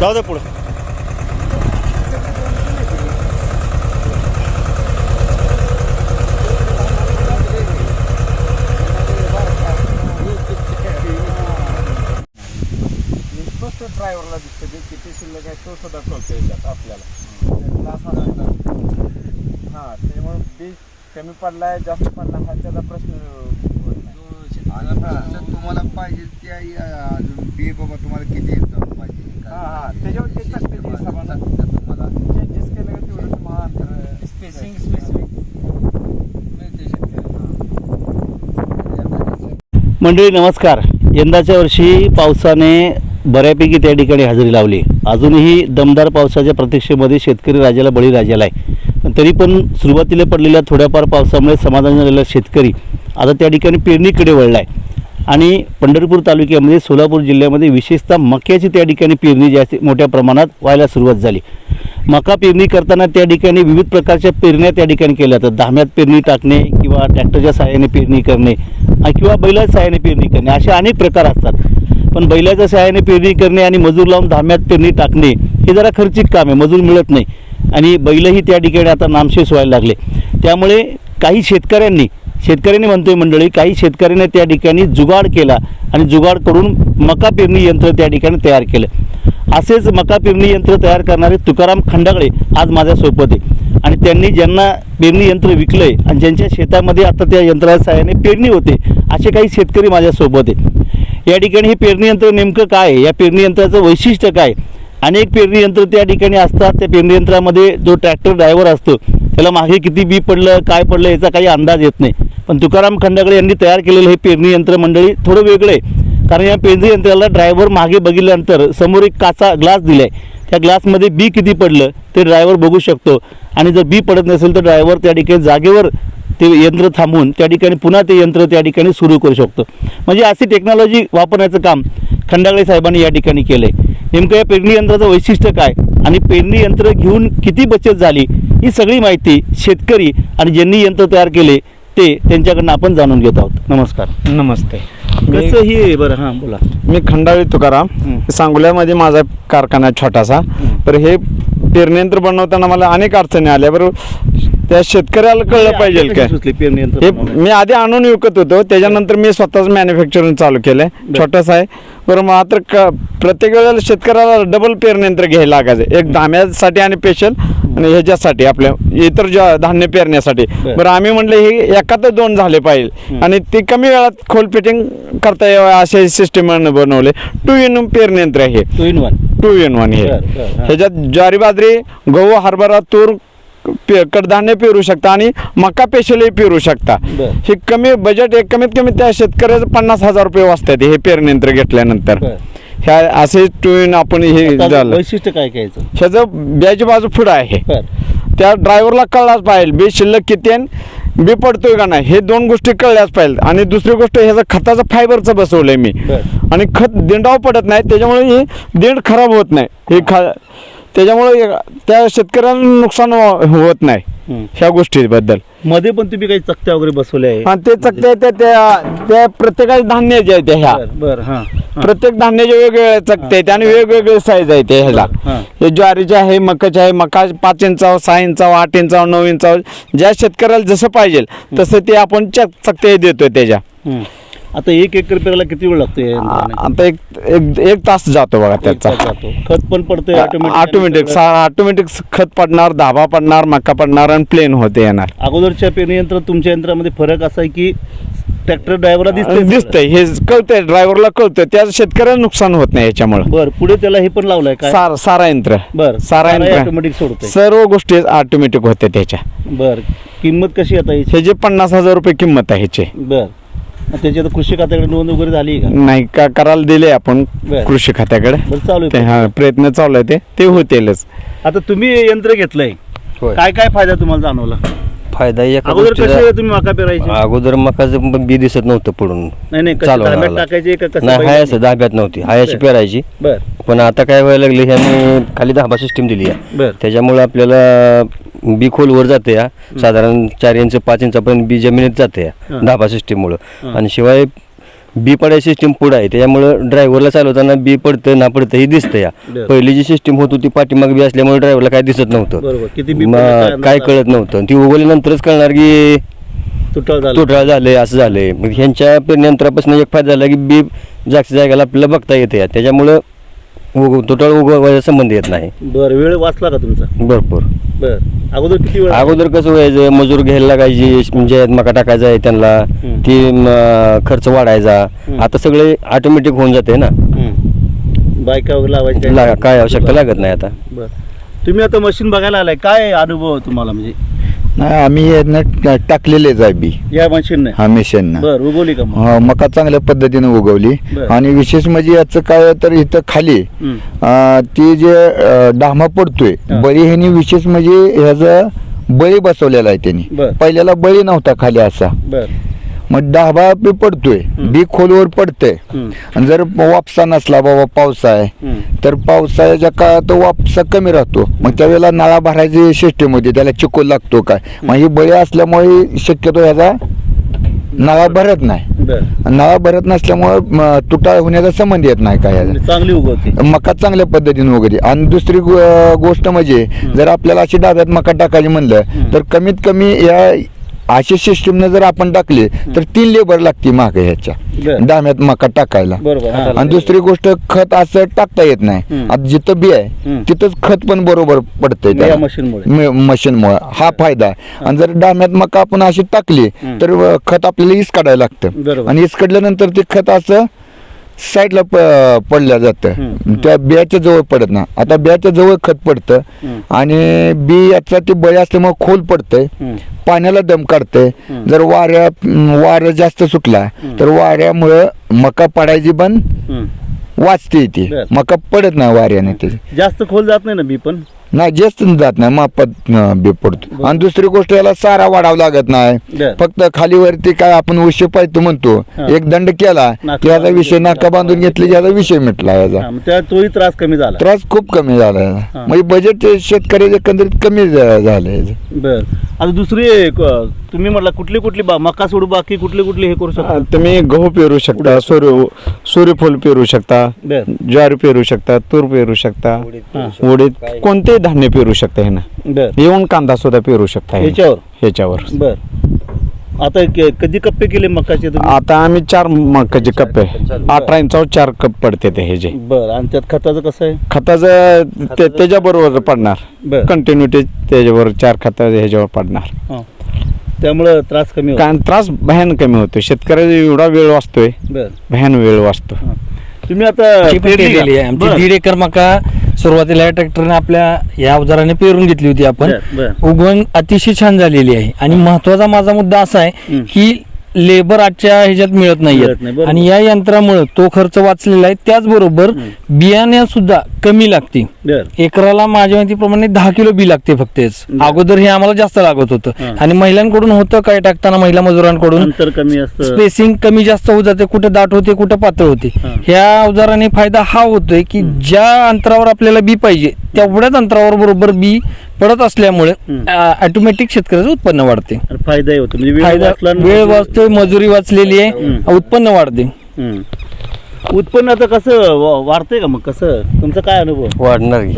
जाऊ दे पुढे. स्पष्ट ड्रायव्हरला दिसतं ते किती शिल्लक आहे तो सुद्धा कळतो याच्यात आपल्याला. हां त्याच्यामुळे बी कमी पडलाय जास्त पडला हा त्याचा प्रश्न तुम्हाला पाहिजे त्या अजून बी बाबा तुम्हाला किती एकदम पाहिजे हा, हा. त्याच्यावर ते चकत्याच्या हिशोबानं. तुम्हाला चेंजेस केलं का तेवढं तुम्हाला अंतर स्पेसिंग स्पेसिफिक मिळते मंडळी नमस्कार. यंदाच्या वर्षी पावसाने बऱ्यापैकी त्या ठिकाणी हजेरी लावली. अजूनही दमदार पावसाच्या प्रतीक्षेमध्ये शेतकरी राजाला बळी राजाला आहे. पण तरी पण सुरुवातीला पडलेल्या थोड्याफार पावसामुळे समाधान झालेला शेतकरी आता त्या ठिकाणी पेरणीकडे वळला आहे आणि पंढरपूर तालुक्यामध्ये सोलापूर जिल्ह्यामध्ये विशेषतः मक्याची त्या ठिकाणी पेरणी जास्त मोठ्या प्रमाणात व्हायला सुरुवात झाली. मका पेरणी करताना त्या ठिकाणी विविध प्रकारच्या पेरण्या त्या ठिकाणी केल्या जातात. धाम्यात पेरणी टाकणे किंवा ट्रॅक्टरच्या सहाय्याने पेरणी करणे किंवा बैलाच्या सहाय्याने पेरणी करणे असे अनेक प्रकार असतात. पण बैलाच्या सहाय्याने पेरणी करणे आणि मजूर लावून धाम्यात पेरणी टाकणे हे जरा खर्चिक काम आहे मजूर मिळत नाही. आणि बैलही त्या ठिकाणी आता नामशेष व्हायला लागले. त्यामुळे काही शेतकऱ्यांनी शेतकऱ्यांनी म्हणतोय मंडळी काही शेतकऱ्यांनी त्या ठिकाणी जुगाड केला आणि जुगाड करून मका पेरणी यंत्र त्या ठिकाणी तयार केलं. असेच मका पेरणी यंत्र तयार करणारे तुकाराम खंडागळे आज माझ्यासोबत आहे. आणि त्यांनी ज्यांना पेरणी यंत्र विकलं आहे आणि ज्यांच्या शेतामध्ये आता त्या यंत्राच्या सहाय्याने पेरणी होते असे काही शेतकरी माझ्यासोबत आहे या ठिकाणी हे पेरणी यंत्र नेमकं काय आहे? या पेरणी यंत्राचं वैशिष्ट्य काय? अनेक पेरणी यंत्र त्या ठिकाणी असतात. त्या पेरणी यंत्रामध्ये जो ट्रॅक्टर ड्रायव्हर असतो त्याला मागे किती बी पडलं काय पडलं याचा काही अंदाज येत नाही. पण तुकाराम खंडागळे यांनी तयार केलेलं हे पेरणी यंत्र मंडळी थोडं वेगळं आहे. कारण या पेरणी यंत्राला ड्रायव्हर मागे बघितल्यानंतर समोर एक काचा ग्लास दिलाय. त्या ग्लासमध्ये बी किती पडलं ते ड्रायव्हर बघू शकतो. आणि जर बी पडत नसेल तर ड्रायव्हर त्या ठिकाणी जागेवर ते यंत्र थांबवून त्या ठिकाणी पुन्हा ते यंत्र त्या ठिकाणी सुरू करू शकतो. म्हणजे अशी टेक्नॉलॉजी वापरण्याचं काम खंडागळे साहेबांनी या ठिकाणी केलं आहे नेमकं या पेरणी यंत्राचं वैशिष्ट्य काय? आणि पेरणी यंत्र घेऊन किती बचत झाली? ही सगळी माहिती शेतकरी आणि ज्यांनी यंत्र तयार केले ते त्यांच्याकडनं आपण जाणून घेत आहोत. नमस्कार. नमस्ते. कसं हे बरं? हां बोला. मी खंडाळी तुकाराम. हं. सांगोल्यामध्ये माझा कारखाना आहे छोटासा. तर हे पेरणीयंत्र बनवताना मला अनेक अडचणी आल्या. बरोबर त्या शेतकऱ्याला कळलं पाहिजे काय? सुचली पेरणी यंत्र हे? मी आधी आणून विकत होतो त्याच्यानंतर मी स्वतःच मॅन्युफॅक्चरिंग चालू केलंय. छोटंसं आहे. बरं मात्र क प्रत्येक वेळेला शेतकऱ्याला डबल पेरणीयंत्र घ्यायला लागायचं. एक धाम्यासाठी आणि स्पेशल आणि ह्याच्यासाठी आपल्या इतर ज्या धान्य पेरण्यासाठी. बरं. बरं आम्ही म्हटलं हे एकातच दोन झाले पाहिजे. आणि ते कमी वेळात खोल फिटिंग करता यावं असे सिस्टम बनवले. टू इन पेरणीयंत्र हे. Two in one two in one हे. बरं, बरं, हा. ह्याच्यात ज्वारी बाजरी गहू हरभरा तूर पे- कडधान्य पेरू शकता आणि मका पेशलही पेरू शकता बरं. हे कमी बजेट एक कमीत कमी त्या शेतकऱ्याचं पन्नास हजार रुपये वाचतात हे पेरणीयंत्र घेतल्यानंतर बरं. ह्या असे टू इन आपण हे झालं वैशिष्ट्य काय काय याचं? ह्याचं ब्याची बाजू पुढं आहे बरं. त्या ड्रायव्हरला कळलाच पाहिजे बी शिल्लक किती आहे बी पडतोय का नाही हे दोन गोष्टी कळल्याच पाहिजे आणि दुसरी गोष्ट ह्याचं खताचं फायबरचं बसवलंय मी बरं. आणि खत दिंडाव पडत नाही त्याच्यामुळे ही दिंड खराब होत नाही हे खा त्याच्यामुळे त्या शेतकऱ्यांना नुकसान हो- होत नाही हं. ह्या गोष्टीबद्दलमध्ये पण तुम्ही काही चकत्या वगैरे बसवल्या आहे आणि ते चकते त्या त्या त्या प्रत्येकाच्या धान्याच्या आहेत त्या ह्या बरं, हां हां. प्रत्येक धान्याचे वेगवेगळे चकते आहेत आणि वेगवेगळे साईज आहे ते ह्याला हां. हे ज्वारीचे आहे मकाचे आहे मका पाच इंचावर सहा इंचावर आठ इंचावर नऊ इंचावर ज्या शेतकऱ्याला जसं पाहिजे तसं ते आपण चक चकते देतोय त्याच्या हं. आता एक एकर पेरायला किती वेळ लागतो या यंत्राने? आता एक एक एक तास जातो बघा एक त्याचा. तास जातो. खत पण पडतंय ऑटोमॅटिक ऑटोमॅटिक खत पडणार धाबा पडणार मका पडणार आणि प्लेन होते येणार. अगोदरच्या पेरणी यंत्र तुमच्या यंत्रामध्ये फरक असा आहे की ट्रॅक्टर ड्रायव्हरला दिसतंय दिसतंय. हे कळतंय ड्रायव्हरला कळतंय. त्या शेतकऱ्याला नुकसान होत नाही याच्यामुळे. बर पुढे त्याला हे पण लावलंय काय? सार सारा यंत्र. बर सारा यंत्र. ऑटोमॅटिक सोडतंय. सर्व गोष्टी ऑटोमॅटिक होते त्याच्या. बर किंमत कशी आता याची? हे जे पन्नास हजार रुपये किंमत आहे ह्याची बर. त्याची आता कृषी खात्याकडे नोंद वगैरे झाली आहे का? नाही का करायला दिले आपण बर. कृषी खात्याकडे. बरं चालू ते आहे हा प्रयत्न चालू आहे ते. ते होतीलच. आता तुम्ही यंत्र घेतलंय. होय. काय काय फायदा तुम्हाला जाणवला? फायदा एका अगोदर गोष्टीचा- कसे तुम्ही मका पेरायचे? अगोदर मकाचं पण बी दिसत नव्हतं पडून. नाही नाही कसे चालवणार धाब्यात आला. टाकायचे का कसं नाही हाय? असं धाब्यात नव्हती. हाय अशी बर. पेरायची. बर. पण आता काय व्हायला लागले ह्याने खाली धाबा सिस्टीम दिली आहे. बर. त्याच्यामुळे आपल्याला बी खोलवर जाते या. साधारण चार इंच पाच इंचापर्यंत बी जमिनीत जाते. या. धाबा सिस्टीममुळं. आणि शिवाय बी पडायची सिस्टीम पुढे आहे. त्याच्यामुळं ड्रायव्हरला चालवताना बी पडतं ना पडतं हे दिसतं या. पहिली जी सिस्टीम होत होती पाठीमाग बी असल्यामुळे ड्रायव्हरला काय दिसत नव्हतं. काय कळत नव्हतं. ती उगवल्यानंतरच कळणार की तुटळ झालं. तुटळा झालंय असं झालंय. मग ह्यांच्या पेरण्यंत्रापासून एक फायदा झाला की बी जागच्या जागेला आपल्याला बघता येते त्याच्यामुळं उग तुटळ उगवायचा संबंध येत नाही. बर वेळ वाचला का तुमचा? भरपूर. बर. अगोदर किती वेळ? अगोदर कसं व्हायचं मजूर घ्यायला लागायची म्हणजे मका टाकायचा आहे त्यांना. ती म, खर्च वाढायचा. आता सगळे ऑटोमॅटिक होऊन जाते ना. बायका वगैरे लावायची काय? ला- काय आवश्यकता लागत नाही आता. बर. तुम्ही आता मशीन बघायला आलाय. काय अनुभव तुम्हाला म्हणजे? नाही आम्ही यांना टाकलेलेच आहे बी या मशीनने हा मिशन बर उगवली का मग हा, मका चांगल्या पद्धतीने उगवली बरं. आणि विशेष म्हणजे याचं काय तर इथं खाली हम्म. अं, ती जे अं, डामा पडतोय हा. बळी ह्यानी विशेष म्हणजे ह्याचा बळी बसवलेला आहे त्यांनी बरं. पहिल्याला बळी नव्हता खाली असा बर मग डाबा बी पडतोय. बी खोलवर पडतंय. आणि जर वापसा नसला बाबा पावसा आहे हम्म. तर पावसाळ्याच्या काळात वापसा कमी राहतो. मग त्यावेळेला नळा भरायची सिस्टीम होती. त्याला चिकोल लागतो काय? मग ही बळी असल्यामुळे शक्यतो ह्याचा नळा भरत नाही. नळा भरत नसल्यामुळे तुटाळ होण्याचा संबंध येत नाही काय याचा म्हणजे चांगली उगवते. मका चांगल्या पद्धतीने वगैरे आणि दुसरी गोष्ट म्हणजे जर आपल्याला अशी डाब्यात मका टाकायची म्हणलं. तर कमीत कमी या अशी सिस्टीमनं जर आपण टाकली तर तीन लेबर लागते मागे ह्याच्या बरं. डाम्यात मका टाकायला बरोबर हा. आणि दुसरी गोष्ट खत असं टाकता येत नाही हम्म. आता जिथं बी आहे हम्म. तिथंच खत पण बरोबर पडतंय या. मशीनमुळे हा फायदा आहे आणि जर डाम्यात मका आपण अशी टाकली. तर अ, खत आपल्याला इस काढायला लागतं बरोबर. आणि इस काढल्यानंतर ते खत असं साईडला प- पडलं जातं. त्या बियाच्या जवळ पडत ना आता बियाच्या जवळ खत पडतं. आणि बी याचा ते बळी असल्यामुळे खोल पडतंय. पाण्याला दम काढतंय. जर वाऱ्या वारं जास्त सुटला तर वाऱ्यामुळं मका पडायची पण. वाचते ती. मका पडत नाही वाऱ्याने ते जास्त खोल जात नाही ना बी पण नाही जास्त जात नाही मापात बी पडतो आणि दुसरी गोष्ट याला सारा वाढावा लागत नाही बर. फक्त खालीवरती काय आपण उशी पाहिजे म्हणतो. एक दंड केला की याचा विषय. नाका बांधून घेतली की याचा विषय मिटला याचा हा, मग त्या तोही त्रास कमी झाला त्रास खूप कमी झाला याचा. हा. म्हणजे बजेट शेतकऱ्याचे एकंदरीत कमी झा- झालं याचं. बर आता दुसरी तुम्ही म्हटलं कुठली कुठली बा मका सोडू बाकी कुठली कुठली हे करू शकता तुम्ही गहू पेरू शकता सूर्य सूर्यफूल पेरू शकता बर ज्वारी पेरू शकता तूर पेरू शकता. उडीद कोणतेही धान्य पेरू शकता ह्यानं बर. येऊन कांदा सुद्धा पेरू शकता ह्यानं. ह्याच्यावर? ह्याच्यावर. बर. आता के- कधी कप्पे केले मकाचे तुम्ही? आता आम्ही चार मकाचे कप्पे. अठरा इंचावर चार कप पडते ते ह्याचे बर. आणि त्यात खताचं कसं आहे? खताचं ते त्याच्याबरोबर पडणार. बर. कंटिन्युटी त्याच्याबरोबर चार खत ह्याच्यावर पडणार. हा. त्यामुळं त्रास कमी होतो. कारण त्रास भयान कमी होतो शेतकऱ्याचा एवढा वेळ वाचतोय. बर. भयान वेळ वाचतो. तुम्ही आता केलेली? आहे. आमची. दीड एकर मका सुरुवातीला या ट्रॅक्टरने आपल्या या अवजाराने पेरून घेतली होती आपण बर. उगवण अतिशय छान झालेली आहे आणि महत्त्वाचा माझा मुद्दा असा आहे. की लेबर आजच्या ह्याच्यात मिळत मिळत नाही, नाहीये बरोबर. आणि या यंत्रामुळे तो खर्च वाचलेला आहे त्याचबरोबर बियाण्या सुद्धा कमी लागते बर एकराला माझ्या माहितीप्रमाणे दहा किलो बी लागते फक्त. अगोदर हे आम्हाला जास्त लागत. होतं आणि महिलांकडून होतं काय टाकताना महिला मजुरांकडून अंतर कमी असतं स्पेसिंग कमी जास्त होत जाते कुठे दाट होते कुठे पातळ होते हा. ह्या अवजाराने फायदा हा होतोय की ज्या अंतरावर आपल्याला बी पाहिजे तेवढ्याच अंतरावर बरोबर बी पडत असल्यामुळे हम्म. ऑटोमॅटिक शेतकऱ्याचं उत्पन्न वाढते आणि फायदाही होतो म्हणजे वेळ फायदा वाचला आणि वेळ वाचते मजुरी वाचलेली आहे हम्म. उत्पन्न वाढते हम्म. उत्पन्न आता कसं वा- वाढतंय का मग? कसं? तुमचा काय अनुभव? वाढणार की.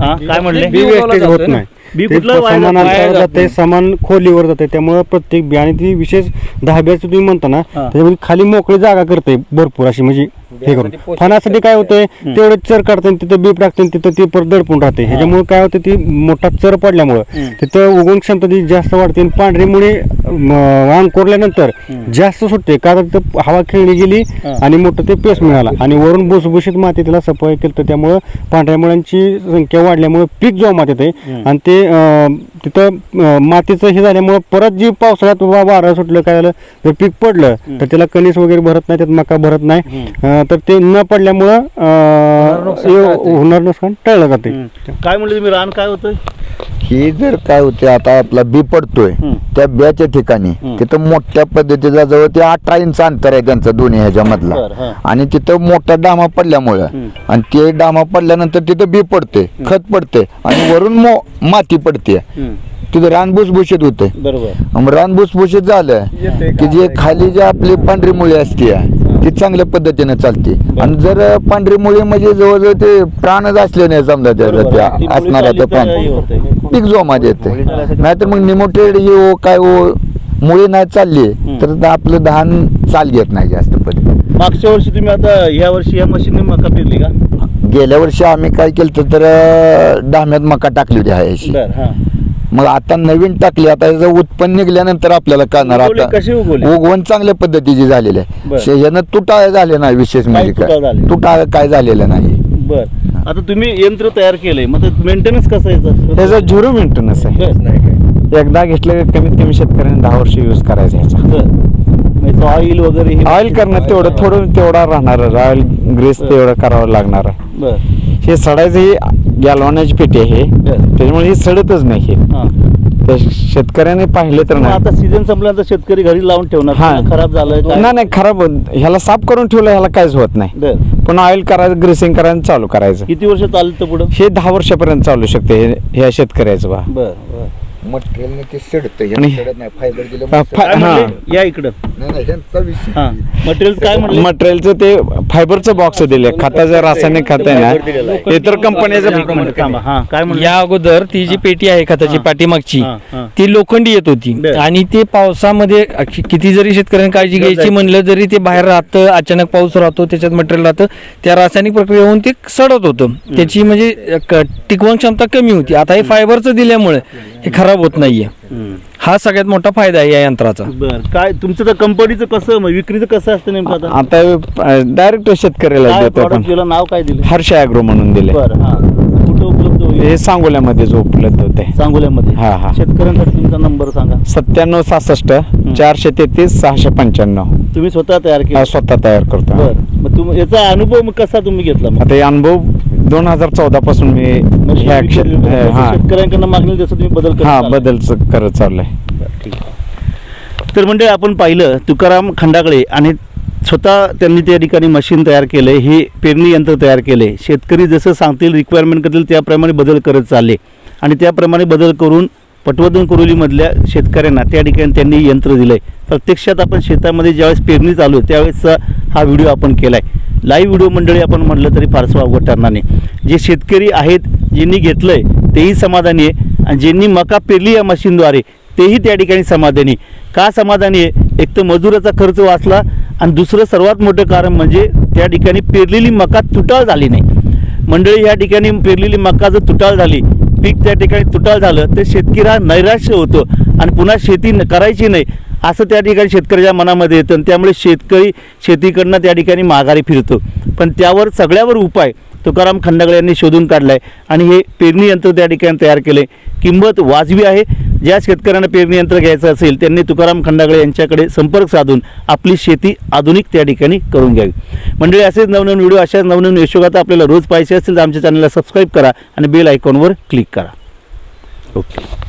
हा. काय म्हणले? बी वेस्टेज होत नाही. बी ते कुठलं वाया समान जात नाही. अंतरावर जाते समान खोलीवर जाते. त्यामुळे प्रत्येक बी आणि ती विशेष धाब्याचं तुम्ही म्हणता ना हा. त्याच्यामध्ये खाली मोकळी जागा करते भरपूर अशी म्हणजे हे करून. फणासाठी काय होतंय तेवढे चर काढते तिथं बीप टाकते तिथं ती परत दडपून राहते. ह्याच्यामुळे काय होतं ती मोठा चर पडल्यामुळं हम्म. तिथं उगवण क्षमता ती जास्त वाढते आणि पांढरीमुळे अंग कोरल्यानंतर जास्त सुटते. का तर तिथं हवा खेळली गेली हा. आणि मोठं ते पेस मिळाला. आणि वरून भुसभुशीत माती त्याला सफाई केलं तर त्यामुळं पांढऱ्या मुळांची संख्या वाढल्यामुळे पीक जो मातीत आहे आणि ते तिथं मातीचं हे झाल्यामुळं परत जी पावसाळ्यात वारं सुटलं काय झालं जर पीक पडलं तर त्याला कणीस वगैरे भरत नाही त्यात मका भरत नाही. तर ते न पडल्यामुळं होणार नुकसान टळलं जाते. काय म्हणले तुम्ही रान काय होतं ही जर काय होते आता आपला बी पडतोय. त्या बियाच्या ठिकाणी. तिथं मोठ्या पद्धतीचा जवळ ते अठरा इंच अंतर आहे त्यांचं दोन्ही ह्याच्यामधला बरं, हा. आणि तिथं मोठा डामा पडल्यामुळं. आणि ते डामा पडल्यानंतर तिथं बी पडते खत पडते आणि वरून माती पडते. तिथं रान भुसभुशीत होते रान भुसभुशीत झालं की जे खाली जे आपली पांढरी मुळी असते ती चांगल्या पद्धतीने चालते. आणि जर पांढरी मुळी म्हणजे जवळजवळ ते प्राणच असले नाही समजा त्याचा बरोबर. ती त्या असणारा तर प्राण हे. पीक जोमात येते. नाहीतर मग निमोटेड ही ओ काय ओ मुळी नाही चालली तर आपलं धान चाल घेत नाही जास्त पद्धती मागच्या वर्षी तुम्ही आता ह्या वर्षी या मशीनने मका पेरली का? गेल्या वर्षी आम्ही काय केलं तर डाम्यात मका टाकली होती ह्याशी हा. मग आता नवीन टाकली आता याचं उत्पन्न निघल्यानंतर आपल्याला कळणार उगवले, आता. कशी उगवले? उगवण चांगल्या पद्धतीची झालेली बरं. आहे शे- यानं तुटाळ झाले नाही विशेष म्हणजे तुटाळ काय झाले? तुटाळ काय झालेलं नाही. बर. आता तुम्ही यंत्र तयार केलंय मग मेंटेनन्स कसं याचं त्याचा झिरो मेंटेनन्स आहे. एकदा घेतलं की कमीत कमी शेतकऱ्याने दहा वर्ष यूज करायचा ह्याचा. ऑइल वगैरे हे ऑइल करणं तेवढं थोडं तेवढा राहणार ऑइल ग्रीस तेवढं करावं लागणार आहे. बर. हे सडायचं ही गॅलवानाची पेटी आहे. त्याच्यामुळे ही सडतच नाही हे. हा. तर शेतकऱ्याने पाहिले तर मग नाही. आता सीझन संपल्यानंतर शेतकरी घरी लावून ठेवणार. हा. पुन्हा खराब झालंय काय? नाही नाही खराब होत- ह्याला साफ करून ठेवलं ह्याला काहीच होत नाही. बर. पण ऑइल करायचं ग्रेसिंग करायचं चालू करायचं. किती वर्ष चालतं पुढं? हे दहा वर्षापर्यंत चालू शकते हे- ह्या शेतकऱ्याचं बा. बर बर. मटेरियल ते सडतं. आणि- हे सडत नाही. फायबर दिलं फा- मग फा- काय सडत. हा. म्हणले या इकडं. नाही नाही ह्यांचा विषय हा. मटेरियल काय म्हणले? मटेरियलचं ते फायबरचं बॉक्स दिले खताचं रासायनिक खत आहे ना इतर कंपन्याचं थांबा. हा काय म्हणले? या अगोदर ती जी पेटी आहे खताची हा. पाठीमागची हा, हा. ती लोखंडी येत होती. बर. आणि ते पावसामध्ये किती जरी शेतकऱ्यांनी काळजी घ्यायची म्हणलं जरी ते बाहेर राहतं अचानक पाऊस राहतो त्याच्यात मटेरियल राहतं त्या रासायनिक प्रक्रिया होऊन ते सडत होतं. त्याची म्हणजे टिकवण क्षमता कमी होती. आता हे फायबरचं दिल्यामुळे हे खराब होत नाहीये. हा सगळ्यात मोठा फायदा आहे या यंत्राचा. बर. काय तुमचं तर कंपनीचं कसं मग विक्रीचं कसं असतं नेमकं आता? आता डायरेक्ट शेतकऱ्याला काय देतो आपण. प्रॉडक्ट दिलं नाव काय दिलं? हर्ष ॲग्रो म्हणून दिले बर हा. कुठं उपलब्ध होईल? हे सांगोल्यामध्ये जो उपलब्ध होते सांगोल्यामध्ये? हा, हा. शेतकऱ्यांसाठी तुमचा नंबर सांगा. सत्त्याण्णव सहासष्ट चारशे तेहतीस सहाशे पंच्याण्णव. तुम्ही स्वतः तयार केलं? स्वतः तयार करतो. बर. तुम्ही याचा अनुभव मग कसा तुम्ही घेतला मग? आता हे अनुभव दोन हजार चौदा पासून मी मग जसं हा शेतकऱ्यांकडनं मागणी जसं तुम्ही बदल करत हा. बदल करत चाललंय. बरं, ठीक आहे. तर म्हणजे आपण पाहिलं तुकाराम खंडागळे आणि स्वतः त्यांनी त्या ठिकाणी मशीन तयार केलं हे पेरणी यंत्र तयार केले. शेतकरी जसं सांगतील रिक्वायरमेंट करतील त्याप्रमाणे बदल करत चालले. आणि त्याप्रमाणे बदल करून पटवर्धन कुरोलीमधल्या शेतकऱ्यांना त्या ठिकाणी त्यांनी यंत्र दिलं आहे प्रत्यक्षात आपण शेतामध्ये ज्यावेळेस पेरणी चालू आहे त्यावेळेसचा हा व्हिडिओ आपण केला आहे लाईव्ह व्हिडिओ मंडळी आपण म्हटलं तरी फारसं अवघड ठरणार नाही. जे शेतकरी आहेत ज्यांनी घेतलं आहे तेही समाधानी आहे. आणि ज्यांनी मका पेरली या मशीनद्वारे तेही त्या ठिकाणी समाधानी का समाधानी आहे? एक तर मजुराचा खर्च वाचला आणि दुसरं सर्वात मोठं कारण म्हणजे त्या ठिकाणी पेरलेली मका तुटाळ झाली नाही. मंडळी या ठिकाणी पेरलेली मका जर तुटाळ झाली पीक त्या ठिकाणी तुटाळ झालं तर शेतकरी हा नैराश्य होतो आणि पुन्हा शेती न- करायची नाही. असं त्या ठिकाणी शेतकऱ्याच्या मनामध्ये येतं आणि त्यामुळे शेतकरी शेतीकडनं त्या ठिकाणी माघारी फिरतो. पण त्यावर सगळ्यावर उपाय तुकाराम खंडागळे यांनी शोधून काढला आहे आणि हे पेरणी यंत्र त्या ठिकाणी तयार केले किंमत वाजवी आहे. ज्या शेतकऱ्यांना पेरणी यंत्र घ्यायचं असेल त्यांनी तुकाराम खंडागळे यांच्याकडे संपर्क साधून आपली शेती आधुनिक त्या ठिकाणी करून घ्यावी. मंडळी असेच नवनवीन व्हिडिओ अशाच नवनवीन यशोगाथा आपल्याला रोज पाहिजे असेल तर आमच्या चॅनलला सबस्क्राईब करा आणि बेल आयकॉनवर क्लिक करा. ओके.